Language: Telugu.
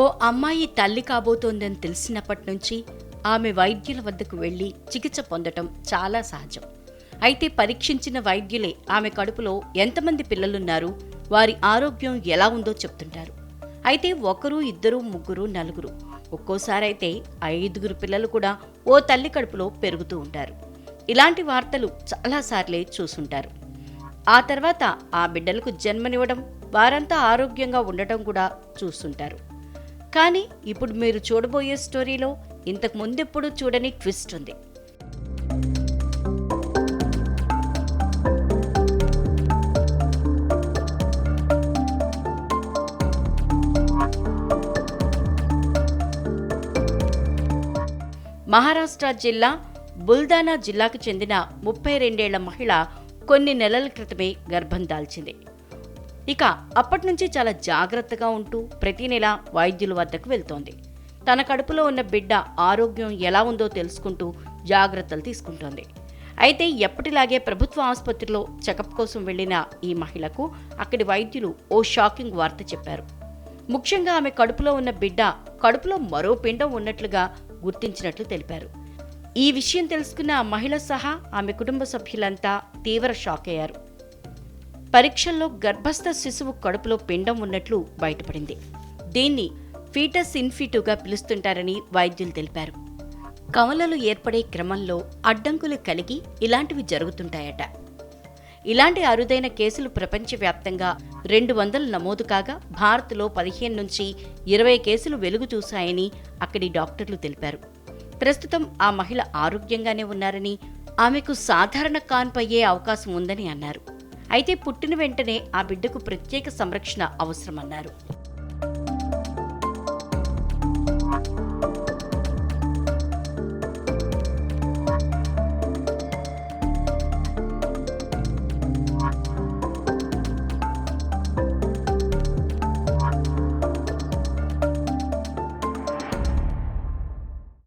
ఓ అమ్మాయి తల్లి కాబోతోందని తెలిసినప్పటి నుంచి ఆమె వైద్యుల వద్దకు వెళ్ళి చికిత్స పొందటం చాలా సహజం. అయితే పరీక్షించిన వైద్యులే ఆమె కడుపులో ఎంతమంది పిల్లలున్నారు వారి ఆరోగ్యం ఎలా ఉందో చెప్తుంటారు. అయితే ఒకరు ఇద్దరు ముగ్గురు నలుగురు ఒక్కోసారైతే ఐదుగురు పిల్లలు కూడా ఓ తల్లి కడుపులో పెరుగుతూ ఉంటారు. ఇలాంటి వార్తలు చాలాసార్లే చూసుంటారు ఆ తర్వాత ఆ బిడ్డలకు జన్మనివ్వడం వారంతా ఆరోగ్యంగా ఉండటం కూడా చూస్తుంటారు. కానీ ఇప్పుడు మీరు చూడబోయే స్టోరీలో ఇంతకు ముందెప్పుడు చూడని ట్విస్ట్ ఉంది. మహారాష్ట్ర జిల్లా బుల్దానా జిల్లాకు చెందిన ముప్పై రెండేళ్ళ మహిళ కొన్ని నెలల క్రితమే గర్భం దాల్చింది. ఇక అప్పటి నుంచి చాలా జాగ్రత్తగా ఉంటూ ప్రతి నెల వైద్యుల వద్దకు వెళ్తోంది. తన కడుపులో ఉన్న బిడ్డ ఆరోగ్యం ఎలా ఉందో తెలుసుకుంటూ జాగ్రత్తలు తీసుకుంటోంది. అయితే ఎప్పటిలాగే ప్రభుత్వ ఆసుపత్రిలో చెకప్ కోసం వెళ్ళిన ఈ మహిళకు అక్కడి వైద్యులు ఓ షాకింగ్ వార్త చెప్పారు. ముఖ్యంగా ఆమె కడుపులో ఉన్న బిడ్డ కడుపులో మరో పిండం ఉన్నట్లుగా గుర్తించినట్లు తెలిపారు. ఈ విషయం తెలుసుకున్న మహిళ సహా ఆమె కుటుంబ సభ్యులంతా తీవ్ర షాక్ అయ్యారు. పరీక్షల్లో గర్భస్థ శిశువు కడుపులో పిండం ఉన్నట్లు బయటపడింది. దీన్ని ఫీటస్ ఇన్ఫిటుగా పిలుస్తుంటారని వైద్యులు తెలిపారు. కవలలు ఏర్పడే క్రమంలో అడ్డంకులు కలిగి ఇలాంటివి జరుగుతుంటాయట. ఇలాంటి అరుదైన కేసులు ప్రపంచవ్యాప్తంగా రెండు వందలు నమోదు కాగా భారత్లో పదిహేను నుంచి ఇరవై కేసులు వెలుగు చూశాయని అక్కడి డాక్టర్లు తెలిపారు. ప్రస్తుతం ఆ మహిళ ఆరోగ్యంగానే ఉన్నారని ఆమెకు సాధారణ కాన్పు అయ్యే అవకాశం ఉందని అన్నారు. అయితే పుట్టిన వెంటనే ఆ బిడ్డకు ప్రత్యేక సంరక్షణ అవసరమన్నారు.